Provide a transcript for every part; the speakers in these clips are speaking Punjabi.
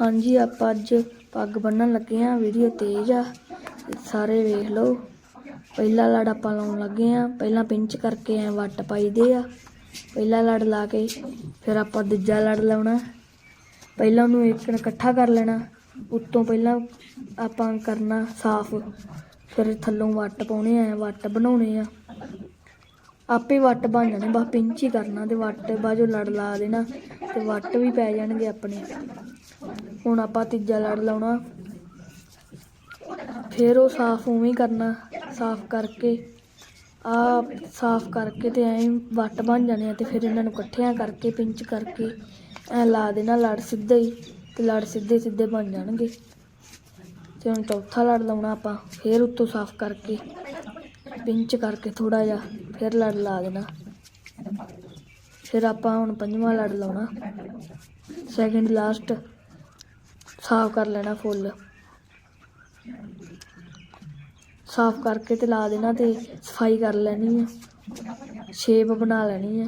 ਹਾਂਜੀ, ਆਪਾਂ ਅੱਜ ਪੱਗ ਬੰਨਣ ਲੱਗੇ ਆ ਵੀਡੀਓ ਤੇਜ਼ ਆ। ਸਾਰੇ ਵੇਖ ਲਓ। ਪਹਿਲਾ ਲੜ ਆਪਾਂ ਲਾਉਣ ਲੱਗੇ ਆ ਪਹਿਲਾਂ ਪਿੰਚ ਕਰਕੇ ਐ ਵੱਟ ਪਾਈਦੇ ਆ। ਪਹਿਲਾ ਲੜ ਲਾ ਕੇ ਫਿਰ ਆਪਾਂ ਦੂਜਾ ਲੜ ਲਾਉਣਾ। ਪਹਿਲਾਂ ਉਹਨੂੰ ਇੱਕ ਇਕੱਠਾ ਕਰ ਲੈਣਾ। ਉੱਤੋਂ ਪਹਿਲਾਂ ਆਪਾਂ ਕਰਨਾ ਸਾਫ਼। ਫਿਰ ਥੱਲੋਂ ਵੱਟ ਪਾਉਣੇ ਆ ਵੱਟ ਬਣਾਉਣੇ ਆ। ਆਪੇ ਵੱਟ ਬਣ ਜਾਣੇ ਬਸ ਪਿੰਚ ਹੀ ਕਰਨਾ ਤੇ ਵੱਟ ਬਾਜੋ ਲੜ ਲਾ ਦੇਣਾ ਤੇ ਵੱਟ ਵੀ ਪੈ ਜਾਣਗੇ ਆਪਣੇ। ਹੁਣ ਆਪਾਂ ਤੀਜਾ ਲੜ ਲਾਉਣਾ। ਫਿਰ ਉਹ ਸਾਫ਼ ਉਵੇਂ ਹੀ ਕਰਨਾ, ਸਾਫ਼ ਕਰਕੇ ਆ ਸਾਫ਼ ਕਰਕੇ ਤੇ ਐਂ ਵੱਟ ਬਣ ਜਾਣੇ ਆ ਤੇ ਫਿਰ ਇਹਨਾਂ ਨੂੰ ਇਕੱਠਿਆਂ ਕਰਕੇ, ਪਿੰਚ ਕਰਕੇ ਐ ਲਾ ਦੇਣਾ ਲੜ ਸਿੱਧਾ ਹੀ ਤੇ ਲੜ ਸਿੱਧੇ ਸਿੱਧੇ ਬਣ ਜਾਣਗੇ। ਤੇ ਹੁਣ ਚੌਥਾ ਲੜ ਲਾਉਣਾ ਆਪਾਂ, ਫਿਰ ਉੱਤੋਂ ਸਾਫ਼ ਕਰਕੇ, ਪਿੰਚ ਕਰਕੇ ਥੋੜਾ ਜਿਹਾ। ਫਿਰ ਲੜ ਲਾ ਦੇਣਾ। ਫਿਰ ਆਪਾਂ ਹੁਣ ਪੰਜਵਾਂ ਲੜ ਲਾਉਣਾ। ਸੈਕਿੰਡ ਲਾਸਟ ਸਾਫ਼ ਕਰ ਲੈਣਾ ਫੁੱਲ ਸਾਫ਼ ਕਰਕੇ ਤੇ ਲਾ ਦੇਣਾ ਤੇ ਸਫ਼ਾਈ ਕਰ ਲੈਣੀ ਆ। ਸ਼ੇਪ ਬਣਾ ਲੈਣੀ ਆ।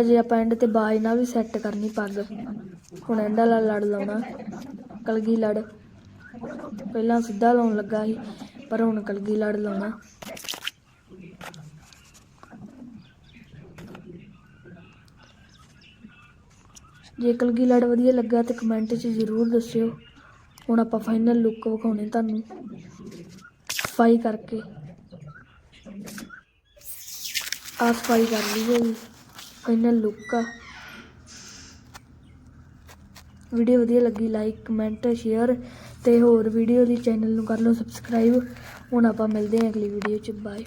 ਅਜੇ ਆਪਾਂ ਐਂਡ ਤੇ ਬਾਜ ਨਾਲ ਵੀ ਸੈੱਟ ਕਰਨੀ ਪੱਗ। ਹੁਣ ਐਂਡ ਵਾਲਾ ਲੜ ਲਾਉਣਾ। ਕਲਗੀ ਲੜ। ਪਹਿਲਾਂ ਸਿੱਧਾ ਲਾਉਣ ਲੱਗਾ ਸੀ, ਪਰ ਹੁਣ ਕਲਗੀ ਲੜ ਲਾਉਣਾ। ਜੇ ਕਲਗੀ ਲੜ ਵਧੀਆ ਲੱਗਾ ਤੇ ਕਮੈਂਟ 'ਚ ਜ਼ਰੂਰ ਦੱਸਿਓ। ਹੁਣ ਆਪਾਂ ਫਾਈਨਲ ਲੁੱਕ ਵਿਖਾਉਣੇ ਤੁਹਾਨੂੰ। ਸਫ਼ਾਈ ਕਰਕੇ। ਆ ਸਫ਼ਾਈ ਕਰ ਲਈ ਹੈ ਫਾਈਨਲ ਲੁੱਕ ਆ। ਵੀਡੀਓ ਵਧੀਆ ਲੱਗੀ ਲਾਈਕ ਕਮੈਂਟ ਸ਼ੇਅਰ ਤੇ ਹੋਰ ਵੀਡੀਓ ਲਈ ਚੈਨਲ ਨੂੰ ਕਰ ਲਓ ਸਬਸਕ੍ਰਾਈਬ ਹੁਣ ਆਪਾਂ ਮਿਲਦੇ ਹਾਂ ਅਗਲੀ ਵੀਡੀਓ 'ਚ। ਬਾਏ